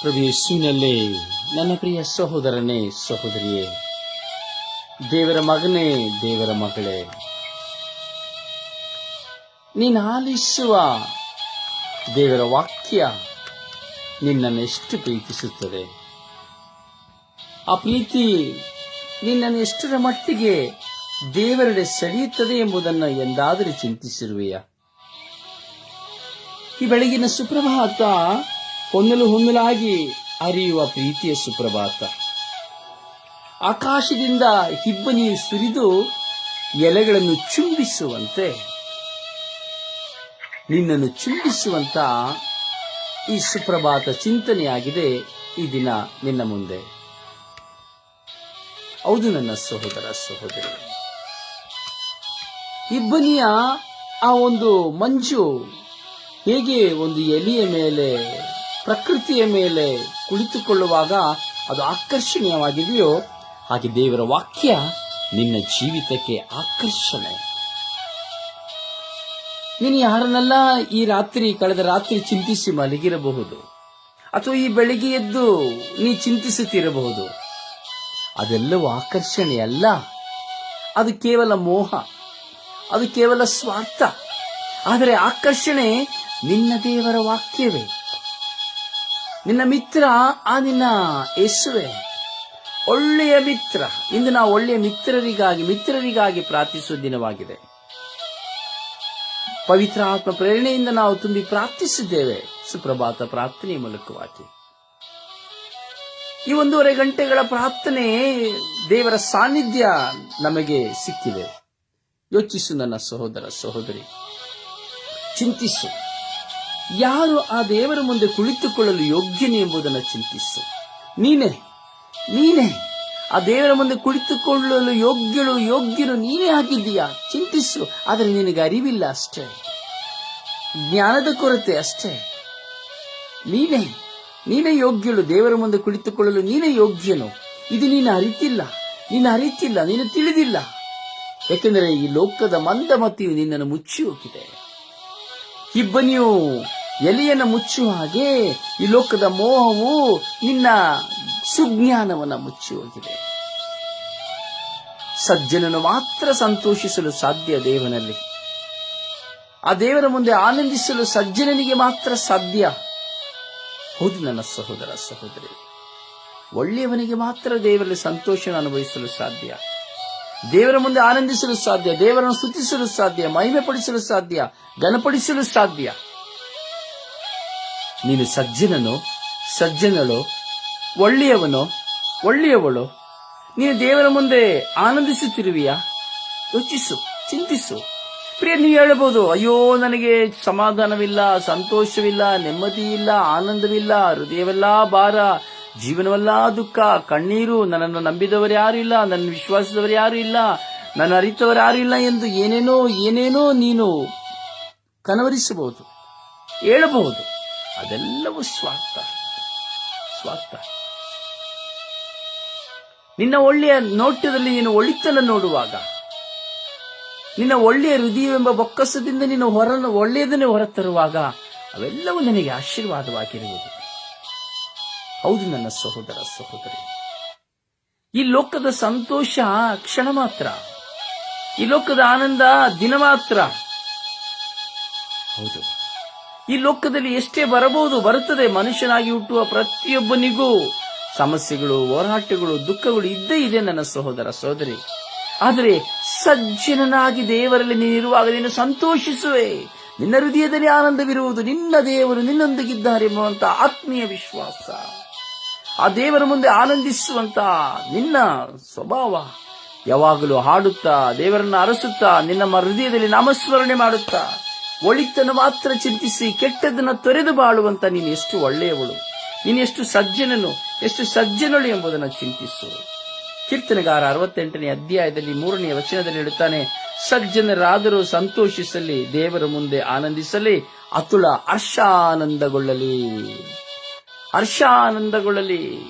ಪ್ರಭು ನನ್ನ ಪ್ರಿಯ ಸಹೋದರನೇ, ಸಹೋದರಿಯೇ, ದೇವರ ಮಗನೇ, ದೇವರ ಮಗಳೇ, ನೀನು ಆಲಿಸುವ ದೇವರ ವಾಕ್ಯ ನಿನ್ನನ್ನು ಎಷ್ಟು ಪ್ರೀತಿಸುತ್ತದೆ? ಆ ಪ್ರೀತಿ ನಿನ್ನನ್ನು ಎಷ್ಟರ ಮಟ್ಟಿಗೆ ದೇವರೆಡೆ ಸೆಳೆಯುತ್ತದೆ ಎಂಬುದನ್ನು ಎಂದಾದರೂ ಚಿಂತಿಸಿರುವೆಯಾ? ಈ ಬೆಳಗಿನ ಸುಪ್ರಭಾತ ಹೊನ್ನಲು ಹೊನ್ನಲಾಗಿ ಹರಿಯುವ ಪ್ರೀತಿಯ ಸುಪ್ರಭಾತ. ಆಕಾಶದಿಂದ ಹಿಬ್ಬನಿ ಸುರಿದು ಎಲೆಗಳನ್ನು ಚುಂಬಿಸುವಂತೆ. ನಿನ್ನನ್ನು ಚುಂಬಿಸುವಂತ ಈ ಸುಪ್ರಭಾತ ಚಿಂತನೆಯಾಗಿದೆ ಈ ದಿನ ನಿನ್ನ ಮುಂದೆ. ಹೌದು ನನ್ನ ಸಹೋದರ ಸಹೋದರಿ. ಇಬ್ಬನಿಯ ಆ ಒಂದು ಮಂಜು ಹೇಗೆ ಒಂದು ಎಲೆಯ ಮೇಲೆ ಪ್ರಕೃತಿಯ ಮೇಲೆ ಕುಳಿತುಕೊಳ್ಳುವಾಗ ಅದು ಆಕರ್ಷಣೀಯವಾಗಿದೆಯೋ ಹಾಗೆ ದೇವರ ವಾಕ್ಯ ನಿನ್ನ ಜೀವಿತಕ್ಕೆ ಆಕರ್ಷಣೆ. ನೀನು ಯಾರನ್ನೆಲ್ಲ ಈ ರಾತ್ರಿ, ಕಳೆದ ರಾತ್ರಿ ಚಿಂತಿಸಿ ಮಲಗಿರಬಹುದು. ಅಥವಾ ಈ ಬೆಳಿಗ್ಗೆ ಎದ್ದು ನೀ ಚಿಂತಿಸುತ್ತಿರಬಹುದು. ಅದೆಲ್ಲವೂ ಆಕರ್ಷಣೆಯಲ್ಲ ಅದು ಕೇವಲ ಮೋಹ. ಅದು ಕೇವಲ ಸ್ವಾರ್ಥ. ಆದರೆ ಆಕರ್ಷಣೆ ನಿನ್ನ ದೇವರ ವಾಕ್ಯವೇ. ನಿನ್ನ ಮಿತ್ರ, ಆ ನಿನ್ನ ಯೇಸುವೆ. ಒಳ್ಳೆಯ ಮಿತ್ರ. ಇಂದು ನಾವು ಒಳ್ಳೆಯ ಮಿತ್ರರಿಗಾಗಿ ಮಿತ್ರರಿಗಾಗಿ ಪ್ರಾರ್ಥಿಸುವ ದಿನವಾಗಿದೆ. ಪವಿತ್ರ ಆತ್ಮ ಪ್ರೇರಣೆಯಿಂದ ನಾವು ತುಂಬಿ ಪ್ರಾರ್ಥಿಸಿದ್ದೇವೆ. ಸುಪ್ರಭಾತ ಪ್ರಾರ್ಥನೆ ಮೂಲಕವಾಗಿ. ಈ ಒಂದೂವರೆ ಗಂಟೆಗಳ ಪ್ರಾರ್ಥನೆ ದೇವರ ಸಾನ್ನಿಧ್ಯ ನಮಗೆ ಸಿಕ್ಕಿದೆ. ಯೋಚಿಸು ನನ್ನ ಸಹೋದರ ಸಹೋದರಿ. ಚಿಂತಿಸು. ಯಾರು ಆ ದೇವರ ಮುಂದೆ ಕುಳಿತುಕೊಳ್ಳಲು ಯೋಗ್ಯನೇ ಎಂಬುದನ್ನು ಚಿಂತಿಸು. ನೀನೇ ನೀನೇ, ಆ ದೇವರ ಮುಂದೆ ಕುಳಿತುಕೊಳ್ಳಲು ಯೋಗ್ಯಳು ಯೋಗ್ಯನು ನೀನೇ ಆಗಿದ್ದೀಯಾ? ಚಿಂತಿಸು, ಆದರೆ ನಿನಗೆ ಅರಿವಿಲ್ಲ ಅಷ್ಟೇ. ಜ್ಞಾನದ ಕೊರತೆ ಅಷ್ಟೇ. ನೀನೇ ನೀನೇ ಯೋಗ್ಯಳು, ದೇವರ ಮುಂದೆ ಕುಳಿತುಕೊಳ್ಳಲು ನೀನೇ ಯೋಗ್ಯನು. ಇದು ನೀನು ಅರಿತಿಲ್ಲ ನೀನು ಅರಿತಿಲ್ಲ, ನೀನು ತಿಳಿದಿಲ್ಲ. ಯಾಕೆಂದರೆ ಈ ಲೋಕದ ಮಂದಮತಿಯು ನಿನ್ನನ್ನು ಮುಚ್ಚಿ ಹೋಗಿದೆ. ಇಬ್ಬನಿಯು ಎಲೆಯನ್ನು ಮುಚ್ಚುವ ಹಾಗೆ ಈ ಲೋಕದ ಮೋಹವು ನಿನ್ನ ಸುಜ್ಞಾನವನ್ನು ಮುಚ್ಚಿ ಹೋಗಿದೆ ಸಜ್ಜನನು ಮಾತ್ರ ಸಂತೋಷಿಸಲು ಸಾಧ್ಯ ದೇವನಲ್ಲಿ. ಆ ದೇವರ ಮುಂದೆ ಆನಂದಿಸಲು ಸಜ್ಜನನಿಗೆ ಮಾತ್ರ ಸಾಧ್ಯ. ಹೌದು ನನ್ನ ಸಹೋದರ ಸಹೋದರಿ, ಒಳ್ಳೆಯವನಿಗೆ ಮಾತ್ರ ದೇವರಲ್ಲಿ ಸಂತೋಷ ಅನುಭವಿಸಲು ಸಾಧ್ಯ. ದೇವರ ಮುಂದೆ ಆನಂದಿಸಲು ಸಾಧ್ಯ, ದೇವರನ್ನು ಸ್ತುತಿಸಲು ಸಾಧ್ಯ ಮಹಿಮೆ ಪಡಿಸಲು ಸಾಧ್ಯ, ಘನಪಡಿಸಲು ಸಾಧ್ಯ. ನೀನು ಸಜ್ಜನನು, ಸಜ್ಜನಳು, ಒಳ್ಳೆಯವನು, ಒಳ್ಳೆಯವಳು, ನೀನು ದೇವರ ಮುಂದೆ ಆನಂದಿಸುತ್ತಿರುವಿಯಾ? ಯೋಚಿಸು, ಚಿಂತಿಸು. ಪ್ರಿಯ, ನೀವು ಹೇಳಬಹುದು, ಅಯ್ಯೋ, ನನಗೆ ಸಮಾಧಾನವಿಲ್ಲ, ಸಂತೋಷವಿಲ್ಲ ನೆಮ್ಮದಿ ಇಲ್ಲ ಆನಂದವಿಲ್ಲ, ಹೃದಯವೆಲ್ಲ ಭಾರ, ಜೀವನವೆಲ್ಲ ದುಃಖ, ಕಣ್ಣೀರು, ನನ್ನನ್ನು ನಂಬಿದವರು ಯಾರು ಇಲ್ಲ, ನನ್ನ ವಿಶ್ವಾಸದವರು ಯಾರು ಇಲ್ಲ, ನನ್ನ ಅರಿತವರು ಯಾರು ಇಲ್ಲ ಎಂದು ಏನೇನೋ ಏನೇನೋ ನೀನು ಕನವರಿಸಬಹುದು, ಹೇಳಬಹುದು. ಅದೆಲ್ಲವೂ ಸ್ವಾರ್ಥ. ಸ್ವಾರ್ಥ. ನಿನ್ನ ಒಳ್ಳೆಯ ನೋಟದಲ್ಲಿ ನೀನು ಒಳಿತನ ನೋಡುವಾಗ, ನಿನ್ನ ಒಳ್ಳೆಯ ಹೃದಯವೆಂಬ ಬೊಕ್ಕಸದಿಂದ ನೀನು ಹೊರ ಒಳ್ಳೆಯದನ್ನೇ ಹೊರತರುವಾಗ ಅವೆಲ್ಲವೂ ನಿನಗೆ ಆಶೀರ್ವಾದವಾಗಿರುವುದು. ಹೌದು ನನ್ನ ಸಹೋದರ ಸಹೋದರಿ. ಈ ಲೋಕದ ಸಂತೋಷ ಕ್ಷಣ ಮಾತ್ರ. ಈ ಲೋಕದ ಆನಂದ ದಿನ ಮಾತ್ರ. ಹೌದು. ಈ ಲೋಕದಲ್ಲಿ ಎಷ್ಟೇ ಬರಬಹುದು, ಬರುತ್ತದೆ. ಮನುಷ್ಯನಾಗಿ ಹುಟ್ಟುವ ಪ್ರತಿಯೊಬ್ಬನಿಗೂ ಸಮಸ್ಯೆಗಳು, ಹೋರಾಟಗಳು, ದುಃಖಗಳು ಇದ್ದೇ ಇದೆ ನನ್ನ ಸಹೋದರ ಸಹೋದರಿ. ಆದರೆ ಸಜ್ಜನನಾಗಿ ದೇವರಲ್ಲಿ ನೀನಿರುವಾಗ ನೀನು ಸಂತೋಷಿಸುವೆ. ನಿನ್ನ ಹೃದಯದಲ್ಲಿ ಆನಂದವಿರುವುದು ನಿನ್ನ ದೇವರು ನಿನ್ನೊಂದಿಗಿದ್ದಾರೆ ಎಂಬುವಂತಹ ಆತ್ಮೀಯ ವಿಶ್ವಾಸ. ಆ ದೇವರ ಮುಂದೆ ಆನಂದಿಸುವಂತ ನಿನ್ನ ಸ್ವಭಾವ ಯಾವಾಗಲೂ ಹಾಡುತ್ತಾ, ದೇವರನ್ನ ಅರಸುತ್ತಾ, ನಿನ್ನ ಹೃದಯದಲ್ಲಿ ನಾಮಸ್ಮರಣೆ ಮಾಡುತ್ತಾ ಒಳಿತನ್ನು ಮಾತ್ರ ಚಿಂತಿಸಿ ಕೆಟ್ಟದನ್ನ ತೊರೆದು ಬಾಳುವಂತ ನೀನು ಎಷ್ಟು ಒಳ್ಳೆಯವಳು. ನೀನು ಎಷ್ಟು ಸಜ್ಜನನು, ಎಷ್ಟು ಸಜ್ಜನಳು ಎಂಬುದನ್ನು ಚಿಂತಿಸು. ಕೀರ್ತನೆಗಾರ ಅರವತ್ತೆಂಟನೇ ಅಧ್ಯಾಯದಲ್ಲಿ ಮೂರನೇ ವಚನದಲ್ಲಿ ಹೇಳುತ್ತಾನೆ, ಸಜ್ಜನರಾದರೂ ಸಂತೋಷಿಸಲಿ, ದೇವರ ಮುಂದೆ ಆನಂದಿಸಲಿ, ಅತುಳ ಹರ್ಷಾನಂದಗೊಳ್ಳಲಿ. ಹರ್ಷಾನಂದಗೊಳ್ಳಲಿ.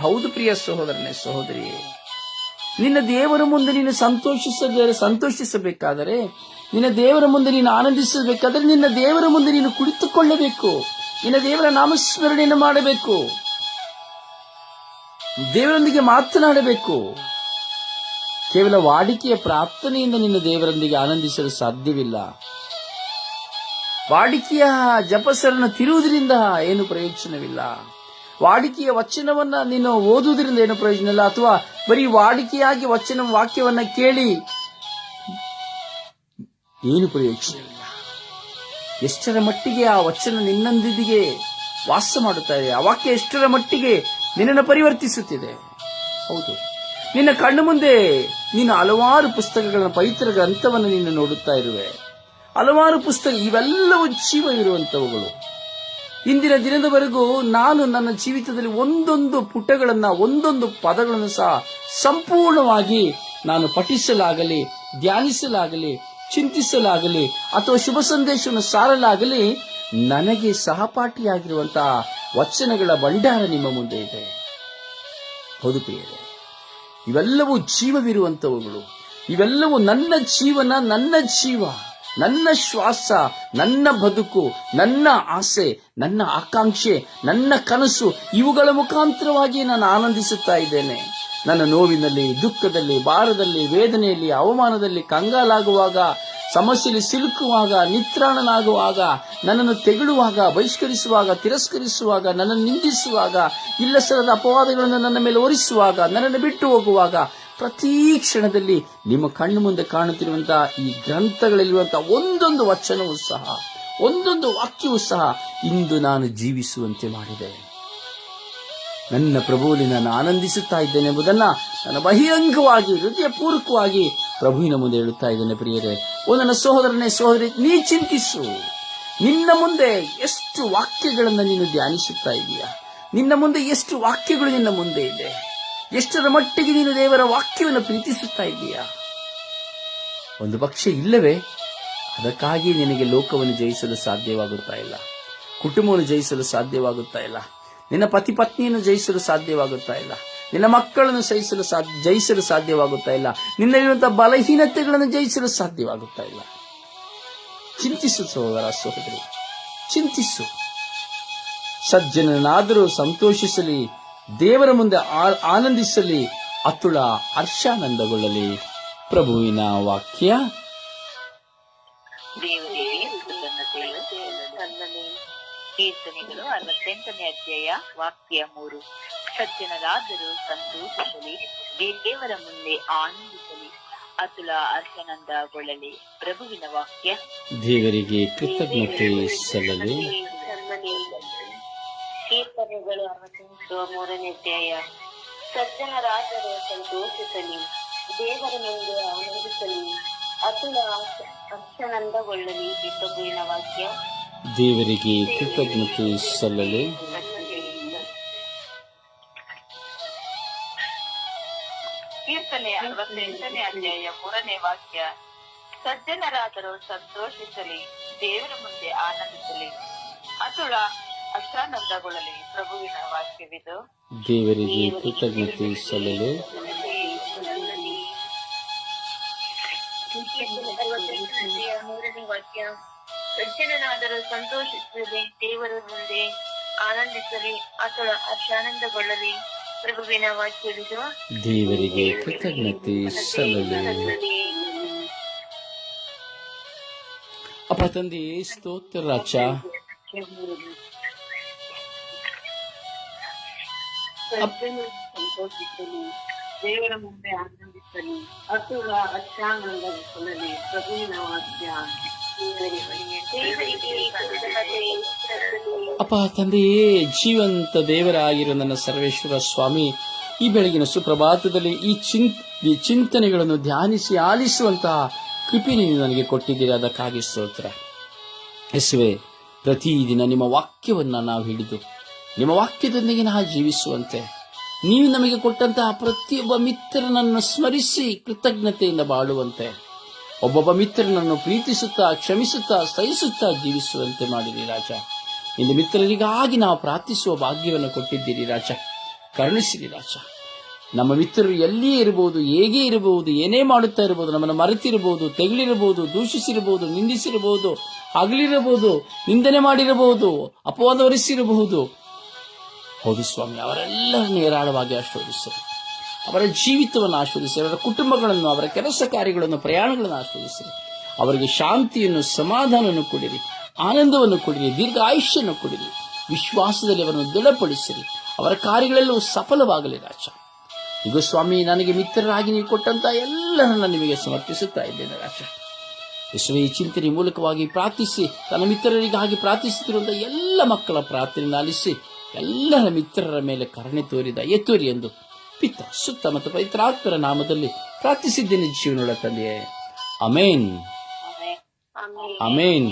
ಹೌದು ಪ್ರಿಯ ಸಹೋದರನೇ, ಸಹೋದರಿಯೇ. ನಿನ್ನ ದೇವರ ಮುಂದೆ ನೀನು ಸಂತೋಷಿಸದ ಸಂತೋಷಿಸಬೇಕಾದರೆ, ನಿನ್ನ ದೇವರ ಮುಂದೆ ನೀನು ಆನಂದಿಸಬೇಕಾದರೆ ನಿನ್ನ ದೇವರ ಮುಂದೆ ನೀನು ಕುಳಿತುಕೊಳ್ಳಬೇಕು. ನಿನ್ನ ದೇವರ ನಾಮಸ್ಮರಣೆಯನ್ನು ಮಾಡಬೇಕು. ದೇವರೊಂದಿಗೆ ಮಾತನಾಡಬೇಕು. ಕೇವಲ ವಾಡಿಕೆಯ ಪ್ರಾರ್ಥನೆಯಿಂದ ನಿನ್ನ ದೇವರೊಂದಿಗೆ ಆನಂದಿಸಲು ಸಾಧ್ಯವಿಲ್ಲ. ವಾಡಿಕೆಯ ಜಪಸರನ್ನು ತಿರುವುದರಿಂದ ಏನು ಪ್ರಯೋಜನವಿಲ್ಲ. ವಾಡಿಕೆಯ ವಚನವನ್ನ ನೀನು ಓದುವುದರಿಂದ ಏನು ಪ್ರಯೋಜನ ಇಲ್ಲ? ಅಥವಾ ಬರೀ ವಾಡಿಕೆಯಾಗಿ ವಚನ, ವಾಕ್ಯವನ್ನ ಕೇಳಿ. ಏನು ಪ್ರಯೋಜನವಿಲ್ಲ ಎಷ್ಟರ ಮಟ್ಟಿಗೆ ಆ ವಚನ ನಿನ್ನೊಂದಿಗೆ ವಾಸ ಮಾಡುತ್ತಾ ಇದೆ? ಆ ವಾಕ್ಯ ಎಷ್ಟರ ಮಟ್ಟಿಗೆ ನಿನ್ನನ್ನು ಪರಿವರ್ತಿಸುತ್ತಿದೆ? ಹೌದು. ನಿನ್ನ ಕಣ್ಣು ಮುಂದೆ ನೀನು ಹಲವಾರು ಪುಸ್ತಕಗಳ ಪವಿತ್ರ ಗ್ರಂಥವನ್ನು ನೀನು ನೋಡುತ್ತಾ ಇರುವೆ. ಹಲವಾರು ಪುಸ್ತಕ, ಇವೆಲ್ಲವೂ ಜೀವ ಇರುವಂತವುಗಳು. ಇಂದಿನ ದಿನದವರೆಗೂ ನಾನು ನನ್ನ ಜೀವಿತದಲ್ಲಿ ಒಂದೊಂದು ಪುಟಗಳನ್ನು, ಒಂದೊಂದು ಪದಗಳನ್ನು ಸಹ ಸಂಪೂರ್ಣವಾಗಿ ನಾನು ಪಠಿಸಲಾಗಲಿ, ಧ್ಯಾನಿಸಲಾಗಲಿ, ಚಿಂತಿಸಲಾಗಲಿ, ಅಥವಾ ಶುಭ ಸಂದೇಶವನ್ನು ಸಾರಲಾಗಲಿ, ನನಗೆ ಸಹಪಾಠಿಯಾಗಿರುವಂತಹ ವಚನಗಳ ಭಂಡಾರ ನಿಮ್ಮ ಮುಂದೆ ಇದೆ. ಹೌದು ಪ್ರಿಯರೇ, ಇವೆಲ್ಲವೂ ಜೀವವಿರುವಂತವುಗಳು. ಇವೆಲ್ಲವೂ ನನ್ನ ಜೀವನ, ನನ್ನ ಜೀವ. ನನ್ನ ಶ್ವಾಸ, ನನ್ನ ಬದುಕು, ನನ್ನ ಆಸೆ, ನನ್ನ ಆಕಾಂಕ್ಷೆ, ನನ್ನ ಕನಸು ಇವುಗಳ ಮುಖಾಂತರವಾಗಿ ನಾನು ಆನಂದಿಸುತ್ತಾ ಇದ್ದೇನೆ. ನನ್ನ ನೋವಿನಲ್ಲಿ, ದುಃಖದಲ್ಲಿ, ಭಾರದಲ್ಲಿ, ವೇದನೆಯಲ್ಲಿ, ಅವಮಾನದಲ್ಲಿ ಕಂಗಾಲಾಗುವಾಗ, ಸಮಸ್ಯೆಯಲ್ಲಿ ಸಿಲುಕುವಾಗ, ನಿತ್ರಾಣನಾಗುವಾಗ, ನನ್ನನ್ನು ತೆಗಳುವಾಗ, ಬಹಿಷ್ಕರಿಸುವಾಗ, ತಿರಸ್ಕರಿಸುವಾಗ, ನನ್ನನ್ನು ನಿಂದಿಸುವಾಗ, ಇಲ್ಲಸರದ ಅಪವಾದಗಳನ್ನು ನನ್ನ ಮೇಲೆ ಒರಿಸುವಾಗ, ನನ್ನನ್ನು ಬಿಟ್ಟು ಹೋಗುವಾಗ ಪ್ರತಿ ಕ್ಷಣದಲ್ಲಿ ನಿಮ್ಮ ಕಣ್ಣು ಮುಂದೆ ಕಾಣುತ್ತಿರುವಂತಹ ಈ ಗ್ರಂಥಗಳಲ್ಲಿರುವಂತಹ ಒಂದೊಂದು ವಚನವೂ ಸಹ, ಒಂದೊಂದು ವಾಕ್ಯವೂ ಸಹ ಇಂದು ನಾನು ಜೀವಿಸುವಂತೆ ಮಾಡಿದೆ. ನನ್ನ ಪ್ರಭುವಿನಲ್ಲಿ ನಾನು ಆನಂದಿಸುತ್ತಾ ಇದ್ದೇನೆ ಎಂಬುದನ್ನು ನನ್ನ ಬಹಿರಂಗವಾಗಿ, ಹೃದಯಪೂರ್ವಕವಾಗಿ ಪ್ರಭುವಿನ ಮುಂದೆ ಹೇಳುತ್ತಾ ಇದ್ದೇನೆ ಪ್ರಿಯರೇ. ಓ ನನ್ನ ಸಹೋದರನೇ, ಸಹೋದರಿ, ನೀ ಚಿಂತಿಸು. ನಿನ್ನ ಮುಂದೆ ಎಷ್ಟು ವಾಕ್ಯಗಳನ್ನು ನೀನು ಧ್ಯಾನಿಸುತ್ತಾ ಇದೀಯಾ? ನಿನ್ನ ಮುಂದೆ ಎಷ್ಟು ವಾಕ್ಯಗಳು ನಿನ್ನ ಮುಂದೆ ಇದೆ? ಎಷ್ಟರ ಮಟ್ಟಿಗೆ ನೀನು ದೇವರ ವಾಕ್ಯವನ್ನು ಪ್ರೀತಿಸುತ್ತಾ ಇದೆಯಾ ಒಂದು ಪಕ್ಷ ಇಲ್ಲವೇ? ಅದಕ್ಕಾಗಿ ನಿನಗೆ ಲೋಕವನ್ನು ಜಯಿಸಲು ಸಾಧ್ಯವಾಗುತ್ತಾ ಇಲ್ಲ. ಕುಟುಂಬವನ್ನು ಜಯಿಸಲು ಸಾಧ್ಯವಾಗುತ್ತಾ ಇಲ್ಲ. ನಿನ್ನ ಪತಿ ಪತ್ನಿಯನ್ನು ಜಯಿಸಲು ಸಾಧ್ಯವಾಗುತ್ತಾ ಇಲ್ಲ. ನಿನ್ನ ಮಕ್ಕಳನ್ನು ಸಹಿಸಲು ಸಾಧ್ಯ ಜಯಿಸಲು ಸಾಧ್ಯವಾಗುತ್ತಾ ಇಲ್ಲ. ನಿನ್ನಲ್ಲಿರುವಂತಹ ಬಲಹೀನತೆಗಳನ್ನು ಜಯಿಸಲು ಸಾಧ್ಯವಾಗುತ್ತಾ ಇಲ್ಲ. ಚಿಂತಿಸು ಸಹೋದರ ಸಹೋದರಿ, ಚಿಂತಿಸು. ಸಜ್ಜನನಾದರೂ ಸಂತೋಷಿಸಲಿ ದೇವರ ಮುಂದೆ ಆನಂದಿಸಲಿ ಅತುಳ ಹರ್ಷಾನಂದಗೊಳ್ಳಲಿ. ಪ್ರಭುವಿನ ವಾಕ್ಯ. ಕೀರ್ತನೆಗಳು ಅರವತ್ತೆಂಟನೇ ಅಧ್ಯಾಯ ವಾಕ್ಯ ಮೂರು. ಸಜ್ಜನರಾದರೂ ಸಂತೋಷಿಸಲಿ ದೇವರ ಮುಂದೆ ಆನಂದಿಸಲಿ ಅತುಲ ಹರ್ಷನಂದಗೊಳ್ಳಲಿ. ಪ್ರಭುವಿನ ವಾಕ್ಯ. ದೇವರಿಗೆ ಕೃತಜ್ಞತೆ ಸಲ್ಲಲಿ. ಕೀರ್ತನೆಗಳು ಅರವತ್ತೆಂಟು ಮೂರನೇ ಅಧ್ಯಾಯ. ಸಜ್ಜನರಾದರು ಸಂತೋಷಿಸಲಿ ದೇವರ ಮುಂದೆ ಆನಂದಿಸಲಿ ಅತುಲ ಅಕ್ಷನಂದಗೊಳ್ಳಲಿ ಪ್ರಭುವಿನ ವಾಕ್ಯ. ದೇವರಿಗೆ ಕೃತಜ್ಞತೆ ಸಲ್ಲಲಿ. ಕೀರ್ತನೆ ಅರವತ್ತೆಂಟನೇ ಅಧ್ಯಾಯ ಮೂರನೇ ವಾಕ್ಯ. ಸಜ್ಜನರಾದರೂ ಸಂತೋಷಿಸಲಿ ದೇವರ ಮುಂದೆ ಆನಂದಿಸಲಿ. ಅತುಳ ಅಷ್ಟಾನಂದಗೊಳ್ಳಲಿ ಪ್ರಭುವಿನ ವಾಕ್ಯವಿದು. ದೇವರಿಗೆ ಕೃತಜ್ಞತೆ ಸಲ್ಲಲು. ಮೂರನೇ ವಾಕ್ಯ ಸಜ್ಜನರಾದರೂ ಸಂತೋಷಿಸಲಿ ದೇವರ ಮುಂದೆ ಆನಂದಿಸಲಿ ಅತುಳ ಅರ್ಷಾನಂದಗೊಳ್ಳಲಿ ಪ್ರಭುವಿನ ವಾಕ್ಯವಿದು. ದೇವರಿಗೆ ಕೃತಜ್ಞತೆ ಸಲ್ಲಲಿ. ಅಪ್ಪ ತಂದೆ ಸ್ತೋತ್ರ ರಾಜ. ಸಂತೋಷಿಸಲಿ, ದೇವರ ಮುಂದೆ ಆನಂದಿಸಲಿ ಅಕ್ಷಾನಂದಗೊಳ್ಳಲಿ ಪ್ರಭುವಿನ ವಾಕ್ಯ ಅಪ್ಪ, ತಂದೆಯೇ, ಜೀವಂತ ದೇವರಾಗಿರೋ ನನ್ನ ಸರ್ವೇಶ್ವರ ಸ್ವಾಮಿ, ಈ ಬೆಳಗಿನ ಸುಪ್ರಭಾತದಲ್ಲಿ ಈ ಚಿಂತ ಚಿಂತನೆಗಳನ್ನು ಧ್ಯಾನಿಸಿ ಆಲಿಸುವಂತಹ ಕೃಪೆ ನೀವು ನನಗೆ ಕೊಟ್ಟಿದ್ದೀರಿ. ಅದಕ್ಕಾಗಿ ಸ್ತೋತ್ರ. ಪ್ರತಿ ಪ್ರತಿದಿನ ನಿಮ್ಮ ವಾಕ್ಯವನ್ನು ನಾವು ಹಿಡಿದು ನಿಮ್ಮ ವಾಕ್ಯದೊಂದಿಗೆ ನಾ ಜೀವಿಸುವಂತೆ, ನೀವು ನಮಗೆ ಕೊಟ್ಟಂತಹ ಪ್ರತಿಯೊಬ್ಬ ಮಿತ್ರನನ್ನು ಸ್ಮರಿಸಿ ಕೃತಜ್ಞತೆಯಿಂದ ಬಾಳುವಂತೆ, ಒಬ್ಬೊಬ್ಬ ಮಿತ್ರನನ್ನು ಪ್ರೀತಿಸುತ್ತಾ, ಕ್ಷಮಿಸುತ್ತಾ, ಸಹಿಸುತ್ತಾ ಜೀವಿಸುವಂತೆ ಮಾಡಿರಿ ರಾಜ. ಇಂದು ಮಿತ್ರರಿಗಾಗಿ ನಾವು ಪ್ರಾರ್ಥಿಸುವ ಭಾಗ್ಯವನ್ನು ಕೊಟ್ಟಿದ್ದೀರಿ ರಾಜ. ಕರುಣಿಸಿರಿ ರಾಜ. ನಮ್ಮ ಮಿತ್ರರು ಎಲ್ಲಿಯೇ ಇರಬಹುದು, ಹೇಗೆ ಇರಬಹುದು, ಏನೇ ಮಾಡುತ್ತಾ ಇರಬಹುದು, ನಮ್ಮನ್ನು ಮರೆತಿರಬಹುದು, ತೆಗಳಿರಬಹುದು, ದೂಷಿಸಿರಬಹುದು, ನಿಂದಿಸಿರಬಹುದು ಅಗಲಿರಬಹುದು ನಿಂದನೆ ಮಾಡಿರಬಹುದು ಅಪವಾದ ಹೊರಿಸಿರಬಹುದು ಹೌದು ಸ್ವಾಮಿ ಅವರೆಲ್ಲರನ್ನು ಹೇರಾಳವಾಗಿ ಆಶೀರ್ವದಿಸರು ಅವರ ಜೀವಿತವನ್ನು ಆಶೀರ್ವದಿಸಿ ಅವರ ಕುಟುಂಬಗಳನ್ನು, ಅವರ ಕೆಲಸ ಕಾರ್ಯಗಳನ್ನು, ಪ್ರಯಾಣಗಳನ್ನು ಆಶೀರ್ವದಿಸಿರಿ ಅವರಿಗೆ ಶಾಂತಿಯನ್ನು, ಸಮಾಧಾನವನ್ನು ಕೊಡಿರಿ, ಆನಂದವನ್ನು ಕೊಡಿರಿ ದೀರ್ಘ ಆಯುಷ್ಯನ್ನು ಕೊಡಿರಿ, ವಿಶ್ವಾಸದಲ್ಲಿ ಅವರನ್ನು ದೃಢಪಡಿಸಿರಿ, ಅವರ ಕಾರ್ಯಗಳೆಲ್ಲವೂ ಸಫಲವಾಗಲಿ ರಾಜ. ಈಗ ಸ್ವಾಮಿ, ನನಗೆ ಮಿತ್ರರಾಗಿ ನೀವು ಕೊಟ್ಟಂತ ಎಲ್ಲರನ್ನ ನಿಮಗೆ ಸಮರ್ಪಿಸುತ್ತಾ ಇದ್ದೇನೆ ರಾಜ. ವಿಶ್ವ ಈ ಚಿಂತನೆ ಮೂಲಕವಾಗಿ ಪ್ರಾರ್ಥಿಸಿ, ತನ್ನ ಮಿತ್ರರಿಗಾಗಿ ಪ್ರಾರ್ಥಿಸುತ್ತಿರುವಂತಹ ಎಲ್ಲ ಮಕ್ಕಳ ಪ್ರಾರ್ಥನೆ ಆಲಿಸಿ ಎಲ್ಲರ ಮಿತ್ರರ ಮೇಲೆ ಕರುಣೆ ತೋರಿದ ಎತ್ತೋರಿ ಎಂದು ಪಿತ್ತ ಸುತ್ತ ಮತ್ತು ಪವಿತ್ರಾತ್ಮರ ನಾಮದಲ್ಲಿ ಪ್ರಾರ್ಥಿಸಿದ್ದೇನೆ ಜೀವನೊಳ ತಂದೆಯೇ. Amen amen